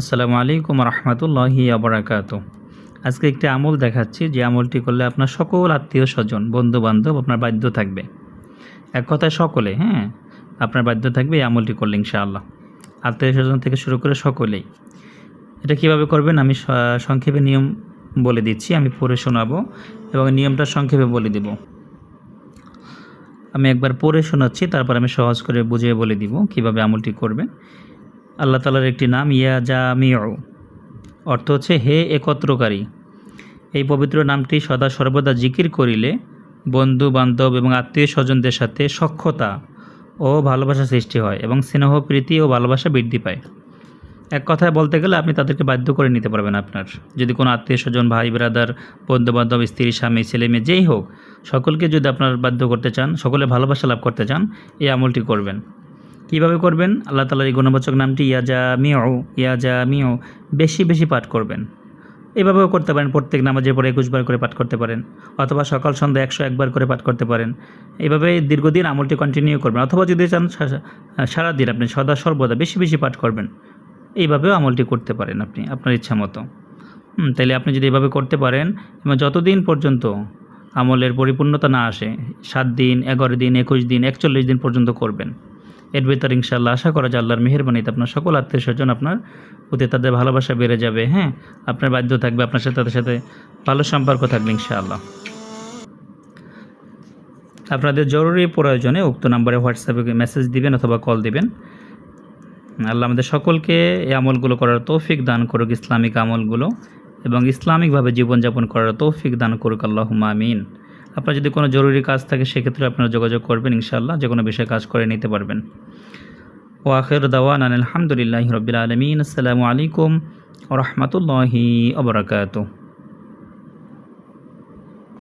আসসালামু আলাইকুম রহমতুল্লাহি আবরাকাত। আজকে একটি আমল দেখাচ্ছি, যে আমলটি করলে আপনার সকল আত্মীয় স্বজন বন্ধু বান্ধব আপনার বাধ্য থাকবে। এক কথায় সকলে হ্যাঁ আপনার বাধ্য থাকবে এই আমলটি করলে ইনশাআল্লাহ। আত্মীয় স্বজন থেকে শুরু করে সকলেই। এটা কীভাবে করবেন আমি সংক্ষেপে নিয়ম বলে দিচ্ছি, আমি পড়ে শোনাবো এবং নিয়মটা সংক্ষেপে বলে দেব। আমি একবার পড়ে শোনাচ্ছি, তারপর আমি সহজ করে বুঝিয়ে বলে দিব কীভাবে আমলটি করবেন। আল্লাহ তালার একটি নাম, ইয়া জামিউ। অর্থ হচ্ছে হে একত্রকারী। এই পবিত্র নামটি সদা সর্বদা জিকির করিলে বন্ধু বান্ধব এবং আত্মীয় স্বজনদের সাথে সক্ষতা ও ভালোবাসা সৃষ্টি হয় এবং স্নেহ, প্রীতি ও ভালোবাসা বৃদ্ধি পায়। এক কথায় বলতে গেলে আপনি তাদেরকে বাধ্য করে নিতে পারবেন আপনার। যদি কোনো আত্মীয় স্বজন ভাই ব্রাদার বন্ধু বান্ধব স্ত্রী, স্বামী, ছেলে মেয়ে যেই হোক, সকলকে যদি আপনার বাধ্য করতে চান, সকলে ভালোবাসা লাভ করতে চান, এই আমলটি করবেন। কীভাবে করবেন? আল্লাহ তালার এই গুণবাচক নামটি ইয়াজা মিও ইয়াজা মিও বেশি বেশি পাঠ করবেন। এভাবেও করতে পারেন, প্রত্যেক নামাজের পরে একুশবার করে পাঠ করতে পারেন, অথবা সকাল, সন্ধ্যা একশো একবার করে পাঠ করতে পারেন। এইভাবে দীর্ঘদিন আমলটি কন্টিনিউ করবেন, অথবা যদি চান সারাদিন আপনি সদা, সর্বদা বেশি বেশি পাঠ করবেন, এইভাবেও আমলটি করতে পারেন আপনি, আপনার ইচ্ছা মতো। তাইলে আপনি যদি এভাবে করতে পারেন, এবং যতদিন পর্যন্ত আমলের পরিপূর্ণতা না আসে, সাত দিন, এগারো দিন, একুশ দিন, একচল্লিশ দিন পর্যন্ত করবেন। এর ভিতর ইনশাল্লাহ আশা করা যায় আল্লাহর মেহরবানিতে আপনার সকল আত্মীয় স্বজন আপনার প্রতি তাদের ভালোবাসা বেড়ে যাবে হ্যাঁ? আপনার বাধ্য থাকবে, আপনার সাথে, তাদের সাথে ভালো সম্পর্ক থাকবে, ইনশাআল্লাহ। আপনাদের জরুরি প্রয়োজনে উক্ত নাম্বারে হোয়াটসঅ্যাপে মেসেজ দিবেন অথবা কল দিবেন। আল্লাহ আমাদের সকলকে এই আমলগুলো করার তৌফিক দান করুক, ইসলামিক আমলগুলো, এবং ইসলামিকভাবে জীবনযাপন করার তৌফিক দান করুক আল্লাহ আমিন। আপনার যদি কোনো জরুরি কাজ থাকে, সেক্ষেত্রে আপনারা যোগাযোগ করবেন ইনশাল্লাহ যে কোনো বিষয়ে কাজ করে নিতে পারবেন। ওয়াখের দাওয়ান আলহামদুলিল্লাহ রবিল আলমিন। আসসালামু আলাইকুম রহমতুল্লাহি আবরাকাতু